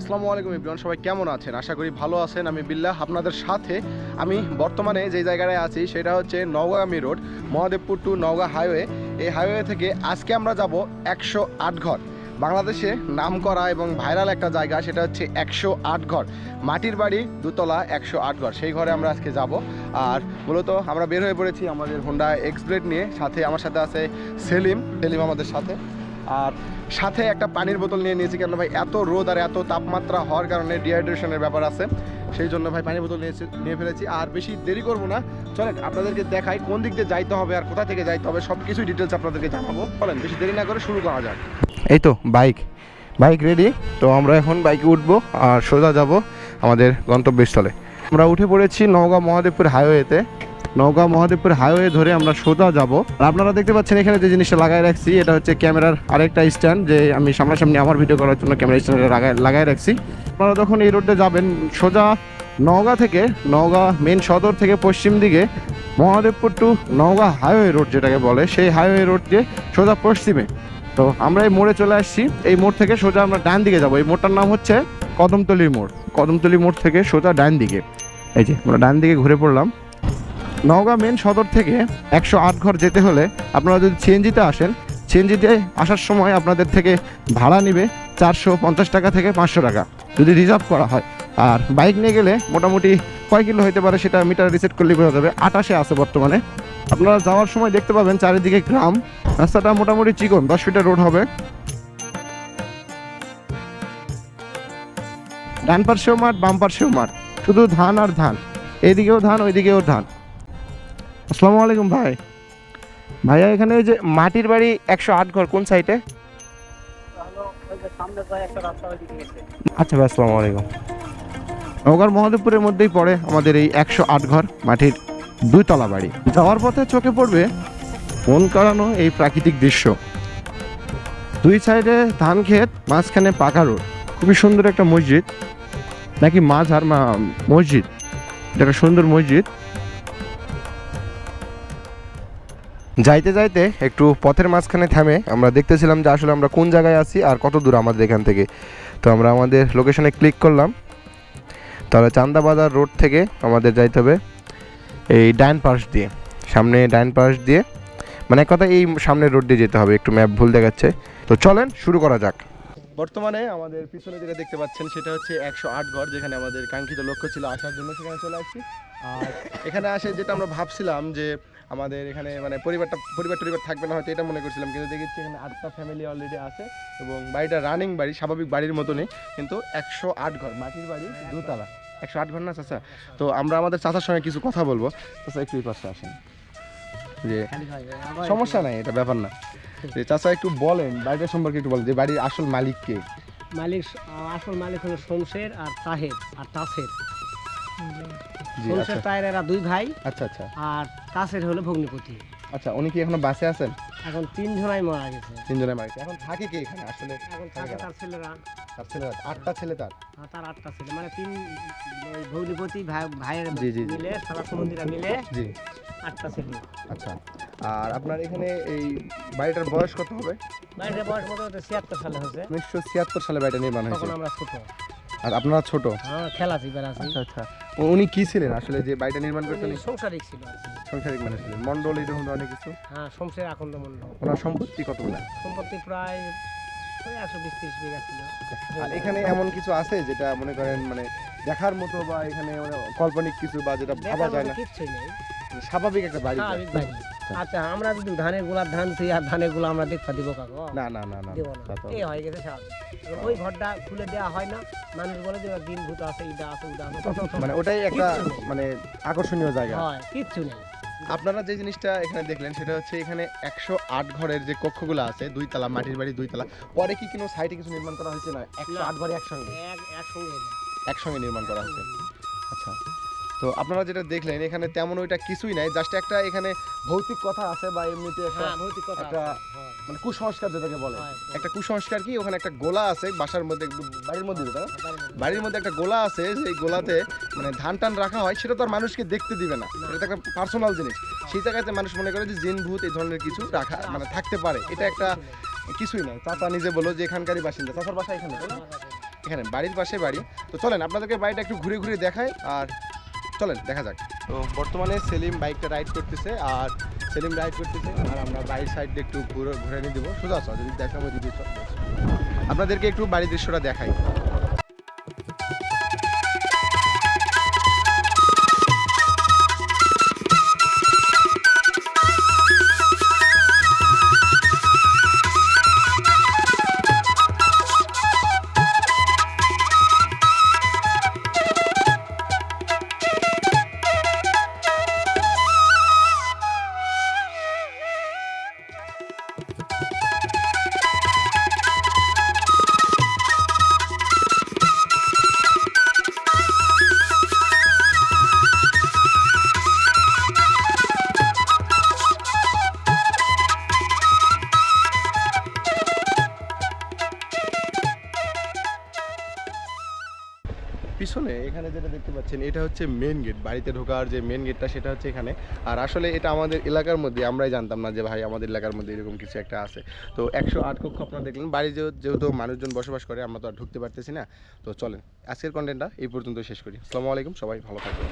আসসালামু আলাইকুম ইব্রান সবাই কেমন আছেন? আশা করি ভালো আছেন। আমি বিল্লাহ, আপনাদের সাথে আমি বর্তমানে যে জায়গায় আছি সেটা হচ্ছে নওগামী road, Mahadevpur to Naogaon highway. এই হাইওয়ে থেকে আজকে আমরা যাব একশো আট ঘর। বাংলাদেশে নাম করা এবং ভাইরাল একটা জায়গা, সেটা হচ্ছে একশো আট ঘর। মাটির বাড়ি দুতলা একশো আট ঘর, সেই ঘরে আমরা আজকে যাব। আর মূলত আমরা বের হয়ে পড়েছি আমাদের হোন্ডা এক্সপ্লেট নিয়ে, সাথে আমার সাথে আছে সেলিম। সেলিম আমাদের সাথে। আর সাথে একটা পানির বোতল নিয়ে নিয়েছি কেন ভাই এত রোদ আর এত তাপমাত্রা হওয়ার কারণে ডিহাইড্রেশনের ব্যাপার আছে। সেই জন্য ভাই পানির বোতল নিয়েছি, নিয়ে ফেলেছি। আর বেশি দেরি করব না। চলেন, আপনাদেরকে দেখাই কোন দিক দিয়ে যাইতে হবে আর কোথা থেকে যাইতে হবে সব কিছুই ডিটেলস আপনাদেরকে জানাব। বলেন বেশি দেরি না করে শুরু করা যাক। এই তো বাইক বাইক রেডি তো আমরা এখন বাইকে উঠবো আর সোজা যাব আমাদের গন্তব্যস্থলে। আমরা উঠে পড়েছি নওগাঁ মহাদেবপুর হাইওয়েতে নওগাঁ মহাদেবপুর হাইওয়ে ধরে আমরা সোজা যাব। আর আপনারা দেখতে পাচ্ছেন এখানে যে জিনিসটা লাগাই রাখছি, এটা হচ্ছে ক্যামেরার আরেকটা স্ট্যান্ড যে আমি সামনাসামনি আমার ভিডিও করার জন্য ক্যামেরা স্ট্যান্ডে লাগাই লাগাই রাখছি। আপনারা যখন এই রোডে যাবেন, সোজা নওগাঁ থেকে, নওগাঁ মেন সদর থেকে পশ্চিম দিকে, Mahadevpur to Naogaon highway road যেটাকে বলে, সেই হাইওয়ে রোড দিয়ে সোজা পশ্চিমে। তো আমরা এই মোড়ে চলে আসছি। এই মোড় থেকে সোজা আমরা ডান দিকে যাব। এই মোড়টার নাম হচ্ছে কদমতলি মোড়। কদমতলি মোড় থেকে সোজা ডান দিকে। এই যে, আমরা ডান দিকে ঘুরে পড়লাম। নওগাঁ মেন সদর থেকে একশো আট ঘর যেতে হলে আপনারা যদি সিএনজিতে আসেন সিএনজিতে আসার সময় আপনাদের থেকে ভাড়া নিবে চারশো পঞ্চাশ টাকা থেকে পাঁচশো টাকা, যদি রিজার্ভ করা হয়। আর বাইক নিয়ে গেলে মোটামুটি কয় কিলো হতে পারে সেটা মিটার রিসেট করলে বোঝা যাবে, আটাশে আছে বর্তমানে। আপনারা যাওয়ার সময় দেখতে পাবেন চারিদিকে গ্রাম, রাস্তাটা মোটামুটি চিকন, দশ ফিটের রোড হবে। ডান পার্শ্বেও মাঠ, বাম পার্শ্বেও মাঠ, শুধু ধান আর ধান এইদিকেও ধান, ওইদিকেও ধান। আসসালামু আলাইকুম ভাই। ভাইয়া, এখানে ওই যে মাটির বাড়ি একশো আট ঘর, কোন সাইডে আচ্ছা ভাই, আসসালামু আলাইকুম। মহাদেবপুরের মধ্যেই পড়ে আমাদের এই একশো আট ঘর মাটির দুইতলা বাড়ি। যাওয়ার পথে চোখে পড়বে মন কাড়ানো এই প্রাকৃতিক দৃশ্য? দুই সাইডে ধান ক্ষেত, মাঝখানে পাকা রোড। খুবই সুন্দর একটা মসজিদ, নাকি মাঝার মসজিদ। একটা সুন্দর মসজিদ। যাইতে যাইতে একটু পথের মাঝখানে থামে আমরা দেখতেছিলাম যে আসলে আমরা কোন জায়গায় আছি আর কত দূর আমাদের এখান থেকে। তো আমরা আমাদের লোকেশনে ক্লিক করলাম। তাহলে চান্দাবাজার রোড থেকে আমাদের যাইতে হবে এই ডাইন পাশ দিয়ে। সামনে ডাইন পাশ দিয়ে মানে এক কথা এই সামনের রোড দিয়ে যেতে হবে। একটু ম্যাপ ভুল দেখাচ্ছে। তো চলেন শুরু করা যাক। বর্তমানে আমাদের পিছনে যেটা দেখতে পাচ্ছেন সেটা হচ্ছে একশো আট ঘর যেখানে আমাদের কাঙ্ক্ষিত লক্ষ্য ছিল আসার জন্য সেখানে চলে আসছি। আর এখানে আসে যেটা আমরা ভাবছিলাম যে আমাদের এখানে মানে পরিবারটা পরিবার টরিবার থাকবে না হয়তো এটা মনে করছিলাম কিন্তু দেখেছি এখানে আটটা ফ্যামিলি অলরেডি আছে এবং বাড়িটা রানিং বাড়ি স্বাভাবিক বাড়ির মতনই কিন্তু একশো আট ঘর মাটির বাড়ি দুতলা। একশো আট ঘর না চাচা? তো আমরা আমাদের চাচার সঙ্গে কিছু কথা বলব। চাচা একটু পাশে আসেন। যে সমস্যা নাই এটা ব্যাপার না। যে চাচা একটু বলেন বাড়িটা সম্পর্কে একটু বলেন যে বাড়ির আসল মালিক কে? মালিক আসল মালিক হলো শমশের আর তাহের আর তাসের। শমশের আচ্ছা। তাহের এরা দুই ভাই। আচ্ছা আচ্ছা। আর তাসের হলো ভগ্নিপতি। আচ্ছা উনি কি এখনও বাসে আছেন? এখন তিন জনাই মারা গেছে। তিনজনের বাড়িতে এখন থাকে কে এখানে? আসলে এখন থাকে তার ছেলেরা। তার ছেলে আটটা ছেলে তার? আর তার আটটা ছেলে। মানে তিন ভাই ভাইয়ের। মিলে সারা সমুদ্রা মিলে জি। আটটা ছেলে। আচ্ছা আর আপনার এখানে এই বাড়িটার বয়স কত হবে? বাড়িতে বয়স মোটামুটি ছিয়াত্তর সালে হয়েছে। উনিশশো ছিয়াত্তর সালে বাড়িটা নির্মাণ হয়েছে। তখন আমরা ছোট। আর আপনারা ছোট? হ্যাঁ খেলাছি বেড়াছি। আচ্ছা আচ্ছা। উ- উনি কি ছিলেন আসলে যে বাড়িটা নির্মাণ করতেন সংসারিক ছিল সংসারিক মানে ছিলেন। মন্ডল এরকম অনেক কিছু? হ্যাঁ শমশের আকন্দ মন্ডল ওনার সম্পত্তি কত কতগুলো? সম্পত্তি প্রায় একশো বিশ ত্রিশ বিঘা ছিল। আর এখানে এমন কিছু আছে যেটা মনে করেন মানে দেখার মতো বা এখানে মানে কাল্পনিক কিছু বা যেটা ভাবা যায় না? কিছু নেই। মানে স্বাভাবিক একটা বাড়ি স্বাভাবিক বাড়ি। আচ্ছা। আমরা যদি ধানের গোলার ধান তুই আর ধানেরগুলো আমরা দেখা দিব কাকু? না না না না এই হয়ে গেছে স্বাভাবিক। ওই ঘরটা খুলে দেওয়া হয় না। মানুষ বলে যে দিন ভূত আছে ইটা আছে উটা আছে। মানে ওটাই একটা মানে আকর্ষণীয় জায়গা। হয় কিচ্ছু নেই। আপনারা যে জিনিসটা এখানে দেখলেন সেটা হচ্ছে এখানে একশো আট ঘরের যে কক্ষগুলো আছে দুই তলা মাটির বাড়ি দুই তলা পরে কি কোনো সাইটে কিছু নির্মাণ করা হয়েছে না? একশো আট ঘরে একসঙ্গে? একসঙ্গে একসঙ্গে নির্মাণ করা হয়েছে। আচ্ছা। তো আপনারা যেটা দেখলেন এখানে তেমন ওইটা কিছুই নাই জাস্ট একটা এখানে ভৌতিক কথা আছে বা এমনিতে একটা হ্যাঁ ভৌতিক কথা একটা মানে কুসংস্কার যেটাকে বলে। একটা কুসংস্কার কি ওখানে একটা গোলা আছে বাসার মধ্যে বাড়ির মধ্যে যেটা বাড়ির মধ্যে। একটা গোলা আছে সেই গোলাতে মানে ধান টান রাখা হয় সেটা তো আর মানুষকে দেখতে দিবে না। এটা তো একটা পার্সোনাল জিনিস। সেই জায়গাতে মানুষ মনে করে যে জিন ভূত এই ধরনের কিছু রাখা মানে থাকতে পারে। এটা একটা কিছুই নয় চাচা নিজে বলো যে এখানকারই বাসিন্দা। চাচার বাসা এখানে এখানে বাড়ির পাশে বাড়ি। তো চলেন আপনাদেরকে বাড়িটা একটু ঘুরে ঘুরে দেখাই আর চলেন, দেখা যাক। তো বর্তমানে সেলিম বাইকটা রাইড করতেছে, আর সেলিম রাইড করতেছে, আর আমরা বাইক সাইড দিয়ে একটু ঘুরে ঘুরে নিয়ে দেবো। সোজা যদি দেখাবো, যদি আপনাদেরকে একটু বাড়ির দৃশ্যটা দেখাই। পিছনে এখানে যেটা দেখতে পাচ্ছেন, এটা হচ্ছে মেন গেট বাড়িতে ঢোকার যে মেন গেটটা সেটা হচ্ছে এখানে। আর আসলে এটা আমাদের এলাকার মধ্যে, আমরাই জানতাম না যে ভাই আমাদের এলাকার মধ্যে এরকম কিছু একটা আছে। তো একশো আট কক্ষ আপনারা দেখলেন, বাড়ি যেহেতু মানুষজন বসবাস করে, আমরা তো আর ঢুকতে পারতেছি না। তো চলেন, আজকের কন্টেন্টটা এই পর্যন্ত শেষ করি। আসসালামু আলাইকুম, সবাই ভালো থাকবেন।